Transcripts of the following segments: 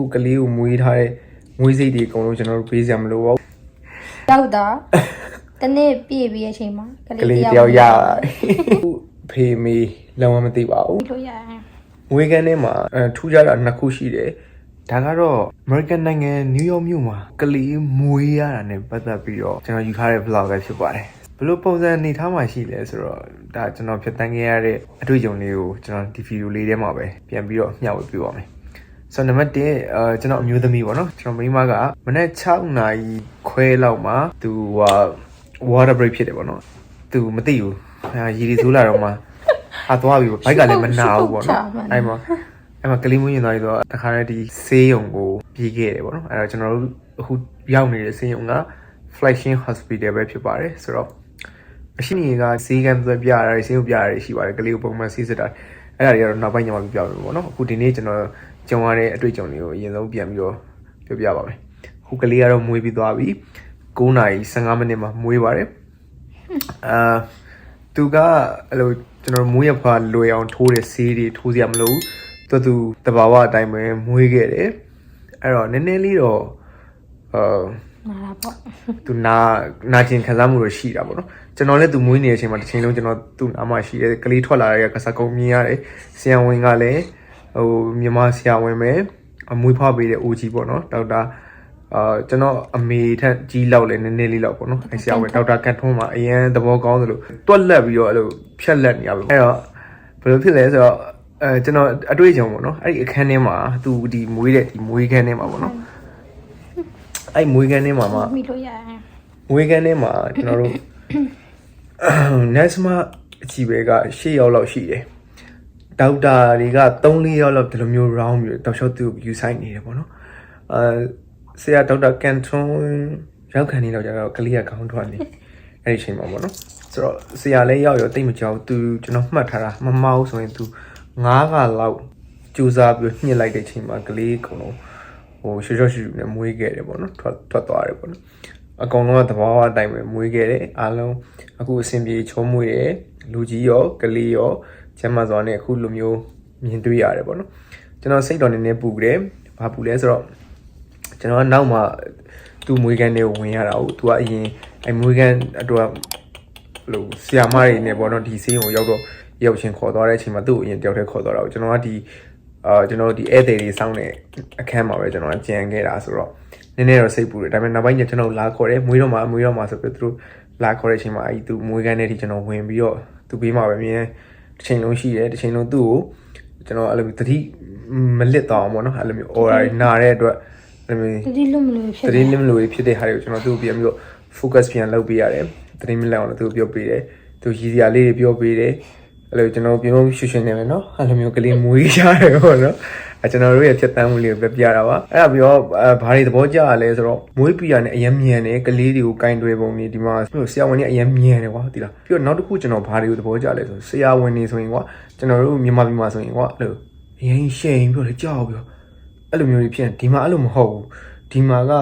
ခုကလေးကိုမွေးထားတဲ့မွေးစိတ်တွေအကုန်လုံးကျွန်တော်တို့ပေးစရာမလိုပါဘူးရောက်တာတနေ့ပြည့်ပြီးရဲ့အချိန်မှာကလေးတယောက်ရပါတယ်ခုဖေမေလုံးဝမသိပါဘူးလို့ရတယ်ငွေကန်ထဲမှာအဲထူးခြားတာနှစ်ခုရှိတယ်ဒါကတော့ American နိုင်ငံ New York မြို့မှာကလေးမွေးရတာနဲ့ပတ်သက်ပြီးတော့ကျွန်တော်ယူထားတဲ့ vlog ပဲဖြစ်ပါတယ်ဘယ်လိုပုံစံအနေထားမှာရှိလဲဆိုတော့ဒါကျွန်တော်ဖြတ်တန်းခဲ့ရတဲ့အတွေ့အကြုံလေးကိုကျွန်တော်ဒီဗီဒီယိုလေးထဲမှာပဲပြန်ပြီးတော့မျှဝေပြပါမယ် ဆိုတော့နံပါတ်1အဲကျွန်တော်အမျိုးသမီးပေါ့နော်ကျွန်တော်မိန်းမကမနေ့6နာရီခွဲလောက်မှာသူဟာ water break ဖြစ်တယ်ပေါ့နော်သူမသိဘူးအဲရီရီဆိုးလာတော့မှအသွားပြီပေါ့ဘိုက်ကလည်းမနာဘူးပေါ့နော်အဲ့မှာအဲ့မှာကလေးမွေးရင်သွားပြီးတော့တခါတည်းဒီဆေးရုံကိုပြေးခဲ့တယ်ပေါ့နော်အဲ့တော့ကျွန်တော်တို့အခုရောက်နေတဲ့ဆေးရုံက Flashing Hospital ပဲဖြစ်ပါတယ်ဆိုတော့အရှိနေကဆေးကမ်းသွဲပြရတယ်ဆေးရုံပြရတယ်ရှိပါတယ်ကလေးကိုပုံမှန်ဆေးစစ်တာအဲ့ဒါတွေကတော့နောက်ပိုင်းညမှာပြပြမယ်ပေါ့နော်အခုဒီနေ့ကျွန်တော် ကြုံရတဲ့အတွေ့အကြုံတွေကိုအရင်ဆုံးပြန်ပြီးတော့ပြောပြပါမယ်အခုကလေးကတော့မွေးပြီးသွားပြီ9နာရီ15မိနစ်မှာမွေးပါတယ်အာသူကအဲ့လိုကျွန်တော်မွေးရဖာလွယ်အောင်ထိုးတဲ့ဆေးတွေထိုးစရာမလိုဘူးသူသူတဘာဝအတိုင်းပဲမွေးခဲ့တယ်အဲ့တော့နည်းနည်းလေးတော့အာနားတာပေါ့သူနာနာကျင်ခံစားမှုတော့ရှိတာပေါ့နော်ကျွန်တော်လည်းသူမွေးနေတဲ့အချိန်မှာတစ်ချိန်လုံးကျွန်တော်သူ့နားမှာရှိတဲ့ကလေးထွက်လာတဲ့ကစားကုန်းမြင်ရတယ်ဆရာဝန်ကလည်း ဟိုမြန်မာဆရာဝန်ပဲအမွေးဖွားပေးတဲ့ OG ပေါ့နော်ဒေါက်တာအာကျွန်တော်အမေထက်ကြီးလောက်လည်းနည်းနည်းလေးလောက်ပေါ့နော်အဲဆရာဝန်ဒေါက်တာကတ်ထွန်းမှာအရင်သဘောကောင်းသလိုတွက်လက်ပြီးတော့အဲ့လိုဖြက်လက်နေရပါအဲ့တော့ဘယ်လိုဖြစ်လဲဆိုတော့အဲကျွန်တော်အတွေ့အကြုံပေါ့နော်အဲ့ဒီအခန်းထဲမှာသူဒီမွေးတဲ့ဒီမွေးခန်းထဲမှာပေါ့နော်အဲ့မွေးခန်းထဲမှာမှမိလို့ရတယ်ငွေကန်းထဲမှာကျွန်တော်တို့ Nesma အချီပဲက၈ယောက်လောက်ရှိတယ် ဒေါက်တာတွေက3 4ယောက်လောက်ဒီလိုမျိုး round ပြီးတော့တောက်လျှောက်သူ့ကိုယူဆိုင်နေတယ်ပေါ့နော်အဲဆရာဒေါက်တာကန်ထွန်းရောက်ခံနေတော့ကျတော့ကလေးကခေါင်းထွက်နေအဲ့ဒီအချိန်မှာပေါ့နော်ဆိုတော့ဆရာလည်းရောက်ရောတိတ်မကြောက်သူကျွန်တော်မှတ်ထားတာမမဟုတ်ဆိုရင်သူ9ကလောက်ကြိုးစားပြီးညှစ်လိုက်တဲ့အချိန်မှာကလေးအကုန်လုံးဟိုရွှေရွှေရွှေနဲ့မွေးခဲ့တယ်ပေါ့နော်ထွက်ထွက်သွားတယ်ပေါ့နော်အကောင်လုံးကသဘာဝအတိုင်းပဲမွေးခဲ့တယ်အားလုံးအခုအဆင်ပြေချုံးမွေးတယ်လူကြီးရောကလေးရော ကျမ်းမာစွာနဲ့အခုလိုမျိုးမြင်တွေ့ရတယ်ပေါ့နော်ကျွန်တော်စိတ်တော်နေနေပူကြတယ်ဘာပူလဲဆိုတော့ကျွန်တော်ကနောက်မှသူ့မွေးခန်းတွေကိုဝင်ရတာဟုတ်သူကအရင်အဲမွေးခန်းအတွက်လို့ဆီယာမတွေနဲ့ပေါ့နော်ဒီဆေးရုံကိုရောက်တော့ရောက်ချင်းခေါ်သွားတဲ့အချိန်မှာသူ့ကိုအရင်တယောက်တည်းခေါ်သွားတာကိုကျွန်တော်ကဒီအာကျွန်တော်ဒီဧည့်သည်တွေစောင်းတဲ့အခန်းမှာပဲကျွန်တော်ကကြံခဲ့တာဆိုတော့နည်းနည်းတော့စိတ်ပူတယ်ဒါပေမဲ့နောက်ပိုင်းကျကျွန်တော်လာခေါ်တယ်မွေးတော့မှမွေးတော့မှဆိုပြီးသူတို့လာခေါ်တဲ့အချိန်မှာအဲဒီသူမွေးကန်းတဲ့ထိကျွန်တော်ဝင်ပြီးတော့သူပေးမှာပဲမြင် တစ်ချိန်လုံးရှိတယ်တစ်ချိန်လုံးသူ့ကိုကျွန်တော်အဲ့လိုမျိုးတတိမလစ်တော့အောင်ပေါ့နော်အဲ့လိုမျိုး order နာတဲ့အတွက်အဲ့လိုမျိုးတတိလုံးမလို့ဖြစ်တတိလင်းမလို့ဖြစ်တဲ့ဟာတွေကိုကျွန်တော်သူ့ကိုပြန်ပြီးတော့ focus ပြန်လုပ်ပေးရတယ်တတိမလက်အောင်လည်းသူ့ကိုပြောပေးတယ်သူရည်စရာလေးတွေပြောပေးတယ်အဲ့လိုကျွန်တော်ပြုံးရှူရှင်နေမယ်နော်အဲ့လိုမျိုးကလေးမွေးရတယ်ပေါ့နော်အဲ ကျွန်တော်တို့ရဲ့ဖြစ်တမ်းမှုလေးကိုပြပြတာပါအဲ့ဒါပြီးတော့အဲဘာတွေသဘောကျရလဲဆိုတော့မွေးပြရနဲ့အရင်မြန်တယ်ကလေးတွေကိုကင်တွယ်ပုံတွေဒီမှာဆရာဝန်တွေအရင်မြန်တယ်ကွာဒီလားပြီးတော့နောက်တစ်ခုကျွန်တော်ဘာတွေကိုသဘောကျလဲဆိုဆရာဝန်တွေဆိုရင်ကွာကျွန်တော်တို့မြန်မာပြည်မှာဆိုရင်ကွာအဲ့လိုအရင်ရှိန်ပြီးတော့ကြောက်ပြီးတော့အဲ့လိုမျိုးတွေဖြစ်နေဒီမှာအဲ့လိုမဟုတ်ဘူးဒီမှာက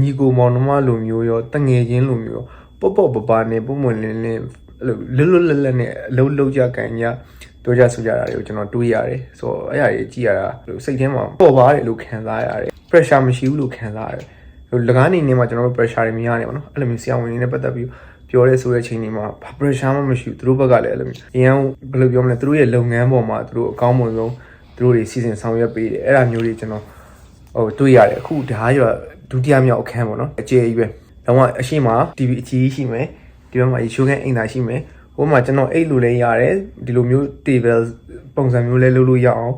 ညီကိုမောင်နှမလိုမျိုးရောတငယ်ချင်းလိုမျိုးရောပေါ့ပေါ့ပပနဲ့ပုံမွန်လင်းလင်းအဲ့လိုလွတ်လွတ်လပ်လပ်နဲ့အလုံးလုံးကြကန်ကြ တို့ကြဆိုကြတာတွေကိုကျွန်တော်တွေးရတယ်ဆိုတော့အဲ့အရာကြီးကြည့်ရတာလို့စိတ်ထဲမှာပေါ်ပါတယ်လို့ခံစားရတယ် pressure မရှိဘူးလို့ခံစားရတယ်ဟိုလကားနေနေမှာကျွန်တော်တို့ pressure တွေများနေပါတော့အဲ့လိုမျိုးဆရာဝန်တွေနဲ့ပတ်သက်ပြီးပြောရဲဆိုတဲ့ချိန်တွေမှာဘာ pressure မှမရှိဘူးသူတို့ဘက်ကလည်းအဲ့လိုမျိုးအရင်ဘယ်လိုပြောမလဲသူတို့ရဲ့လုပ်ငန်းပေါ်မှာသူတို့အကောင်းမွန်ဆုံးသူတို့တွေစီစဉ်ဆောင်ရွက်ပေးတယ်အဲ့ဒါမျိုးတွေကျွန်တော်ဟိုတွေ့ရတယ်အခုဒါရောဒုတိယမြောက်အခန်းပေါ့နော်အကျယ်ကြီးပဲတော့အရှိမ TV အကြီးကြီးရှိမယ်ဒီဘက်မှာရေချိုးခန်းအိမ်သာရှိမယ် ဟိုမှာကျွန်တော်အိတ်လိုလဲရတယ်ဒီလိုမျိုး table ပုံစံမျိုးလဲလုပ်လို့ရအောင်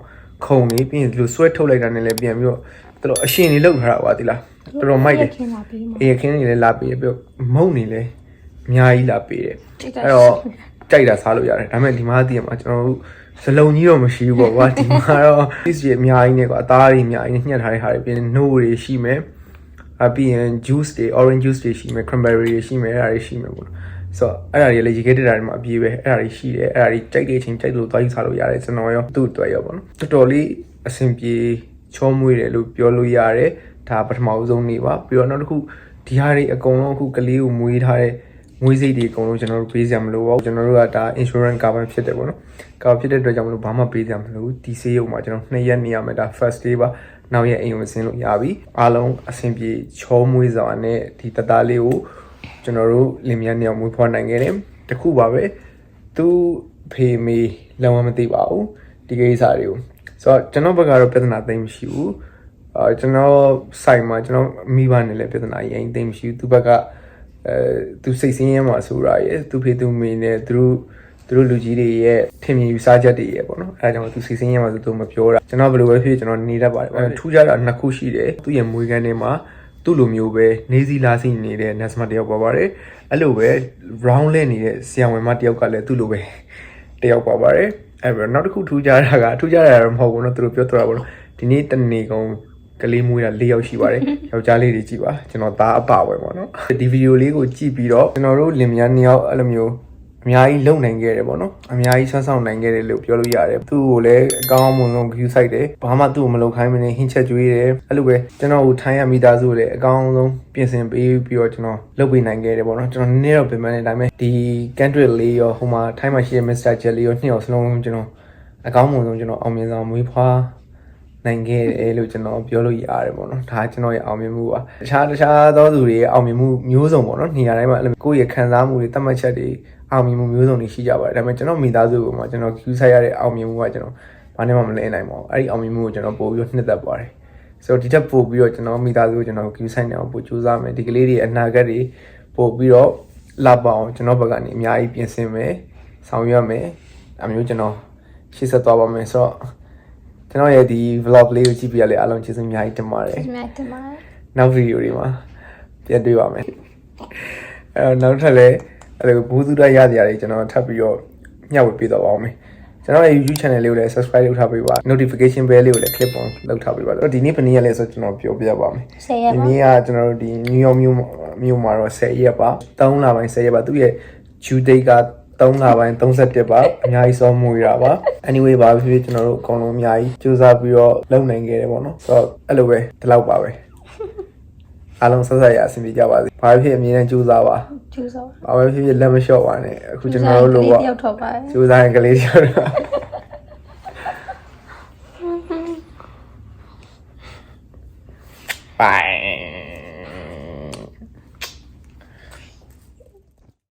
ခုံနေပြီးရင်ဒီလိုဆွဲထုတ်လိုက်တာနဲ့လည်းပြန်ပြီးတော့တော်တော်အရှင်နေလောက်ထားတာပါဒီလားတော်တော်မိုက်တယ်ခင်ပါပြီးမှာအေးအခင်းနေလဲလာပေးတယ်ပြီးတော့မုံနေလဲအများကြီးလာပေးတယ်တိတ်ကအဲ့တော့ကြိုက်တာစားလို့ရတယ်ဒါပေမဲ့ဒီမှာတည်ရမှာကျွန်တော်တို့စလုံးကြီးတော့မရှိဘူးပေါ့ကွာဒီမှာတော့ cheese တွေအများကြီးနဲ့ကွာအသားတွေအများကြီးနဲ့ညှက်ထားတဲ့ဟာတွေပြီးရင် no တွေရှိမယ်အပြီးရင် juice တွေ orange juice တွေရှိမယ် cranberry တွေရှိမယ်အဲ့ဒါတွေရှိမယ်ပေါ့ ဆိုတော့အဲ့ဒါတွေလည်းရေခဲတက်တာတွေမှာအပြည့်ပဲအဲ့ဒါတွေရှိတယ်အဲ့ဒါတွေကြိုက်တဲ့အချိန်ကြိုက်လို့သွားယူစားလို့ရတယ်ကျွန်တော်ရောသူ့အတွက်ရောပေါ့နော်တော်တော်လေးအဆင်ပြေချောမွေ့တယ်လို့ပြောလို့ရတယ်ဒါပထမဦးဆုံးနေပါပြီးတော့နောက်တစ်ခုဒီဟာတွေအကုန်လုံးအခုကလေးကိုမွေးထားတဲ့ငွေစိတ်တွေအကုန်လုံးကျွန်တော်တို့ပေးစရာမလိုပါဘူးကျွန်တော်တို့ကဒါ insurance cover ဖြစ်တယ်ပေါ့နော် cover ဖြစ်တဲ့အတွက်ကြောင့်မလို့ဘာမှပေးစရာမလိုဘူးဒီဆေးရုံမှာကျွန်တော်2ရက်နေရမယ်ဒါ first day ပါနောက်ရဲ့အိမ်ကိုဆင်းလို့ရပြီအားလုံးအဆင်ပြေချောမွေးစွာနဲ့ဒီတသားလေးကို ကျွန်တော်တို့လင်မြန်းနေအောင်မွေးဖွားနိုင်ခဲ့တယ်တခုပါပဲသူဖေမေလုံးဝမသိပါဘူးဒီကိစ္စတွေကိုဆိုတော့ကျွန်တော်ဘက်ကတော့ပြဿနာသိမ်းမရှိဘူးအာကျွန်တော်ဆိုင်မှာကျွန်တော်မိဘနဲ့လည်းပြဿနာရင်သိမ်းမရှိဘူးသူဘက်ကအဲသူစိတ်ဆင်းရဲမှာဆိုတာရယ်သူဖေသူမေနဲ့သူတို့သူတို့လူကြီးတွေရဲ့ထင်မြင်ယူဆချက်တွေရဲ့ပေါ့နော်အဲဒါကြောင့်သူစိတ်ဆင်းရဲမှာဆိုသူမပြောတာကျွန်တော်ဘယ်လိုပဲဖြစ်ဖြစ်ကျွန်တော်နေတတ်ပါတယ်အဲထူးခြားတာနှစ်ခုရှိတယ်သူ့ရဲ့မွေးကန်းထဲမှာ သူ့လိုမျိုးပဲနေစီလာစီနေတဲ့ Nesma တယောက်ပါပါတယ်အဲ့လိုပဲ round လဲနေတဲ့ဆီယံဝင်မတယောက်ကလည်းသူ့လိုပဲတယောက်ပါပါတယ်အဲ့ပြီးတော့နောက်တစ်ခုထူးခြားတာကထူးခြားတာတော့မဟုတ်ဘူးเนาะသူတို့ပြောတော့တာပေါ့နော်ဒီနေ့တနေကုန်ကလေးမွေးတာ၄ယောက်ရှိပါတယ်ယောက်ျားလေးတွေကြည့်ပါကျွန်တော်သားအပဝယ်ပေါ့နော်ဒီဗီဒီယိုလေးကိုကြည့်ပြီးတော့ကျွန်တော်တို့လင်မယားနှစ်ယောက်အဲ့လိုမျိုး အများကြီးလုံနိုင်ခဲ့တယ်ပေါ့နော်အများကြီးဆွမ်းဆောင်နိုင်ခဲ့တယ်လို့ပြောလို့ရတယ်သူ့ကိုလည်းအကောင်းအမွန်ဆုံး view site တယ်ဘာမှသူ့ကိုမလုပ်ခိုင်းမနေဟင်းချက်ကျွေးတယ်အဲ့လိုပဲကျွန်တော်ကိုထိုင်းရမိသားစုကိုလည်းအကောင်းဆုံးပြင်ဆင်ပေးပြီးတော့ကျွန်တော်လုပ်ပေးနိုင်ခဲ့တယ်ပေါ့နော်ကျွန်တော်နည်းနည်းတော့ပြင်ပန်းနေတိုင်းပဲဒီ country လေးရောဟိုမှာထိုင်းမှာရှိတဲ့ Mr. Jelly ရောနှစ်ယောက်စလုံးကျွန်တော်အကောင်းအမွန်ဆုံးကျွန်တော်အောင်မြင်စွာမွေးဖွား နိုင်ခဲ့တယ်လို့ကျွန်တော်ပြောလို့ရတယ်ပေါ့နော်ဒါကျွန်တော်ရဲ့အောင်မြင်မှုပါတခြားတခြားသောသူတွေရဲ့အောင်မြင်မှုမျိုးစုံပေါ့နော်နေရာတိုင်းမှာအဲ့လိုကိုယ့်ရဲ့ခံစားမှုတွေတတ်မှတ်ချက်တွေအောင်မြင်မှုမျိုးစုံတွေရှိကြပါတယ်ဒါပေမဲ့ကျွန်တော်မိသားစုပေါ်မှာကျွန်တော် queue ဆိုင်ရတဲ့အောင်မြင်မှုကကျွန်တော်ဘာနဲ့မှမလဲနိုင်ပါဘူးအဲ့ဒီအောင်မြင်မှုကိုကျွန်တော်ပို့ပြီးတော့နှစ်သက်ပါတယ်ဆိုတော့ဒီထက်ပို့ပြီးတော့ကျွန်တော်မိသားစုကိုကျွန်တော် queue ဆိုင်နေအောင်ပို့ကြိုးစားမယ်ဒီကလေးတွေအနာဂတ်တွေပို့ပြီးတော့လာပါအောင်ကျွန်တော်ဘက်ကနေအများကြီးပြင်ဆင်မယ်ဆောင်ရွက်မယ်အမျိုးကျွန်တော်ရှေ့ဆက်သွားပါမယ်ဆိုတော့ ကျွန်တော်ရဲ့ဒီ vlog လေးကိုကြည့်ပြရလေအားလုံးကျေးဇူးအများကြီးတင်ပါတယ်ဒီမှာတင်ပါနောက်ဗီဒီယိုတွေမှာပြန်တွေ့ပါမယ်အဲတော့နောက်ထပ်လည်းအဲ့လိုဘူးသူရရစရာတွေကျွန်တော်ထပ်ပြီးတော့ညှဝေပေးတော့ပါအောင်မယ်ကျွန်တော်ရဲ့ YouTube channel လေးကိုလည်း subscribe လုပ်ထားပေးပါ notification bell လေးကိုလည်း click on လုပ်ထားပေးပါတော့ဒီနေ့ဘယ်နည်းရလဲဆိုတော့ကျွန်တော်ပြောပြပါမယ်ဆယ်ရက်ဒီပါနေ့ကကျွန်တော်တို့ဒီ New York မြို့မှာမြို့မှာတော့10ရက်ပါ3လပိုင်း10ရက်ပါသူ့ရဲ့ due date က 3လပိုင်း31ပါအများကြီးစောမွေးတာပါ anyway ပါဖြစ်ဖြစ်ကျွန်တော်တို့အကုန်လုံးအများကြီးစူးစမ်းပြီးတော့လုပ်နိုင်ခဲ့တယ်ပေါ့နော်ဆိုတော့အဲ့လိုပဲဒီလောက်ပါပဲအားလုံးဆက်ဆက်ရအဆင်ပြေကြပါစေဘာဖြစ်ဖြစ်အမြဲတမ်းစူးစမ်းပါကျူးစောဘာပဲဖြစ်ဖြစ်လက်မလျှော့ပါနဲ့အခုကျွန်တော်တို့လိုပေါ့တယောက်ထောက်ပါတယ်စူးစမ်းရင်ကလေးတယောက်တော့ Bye.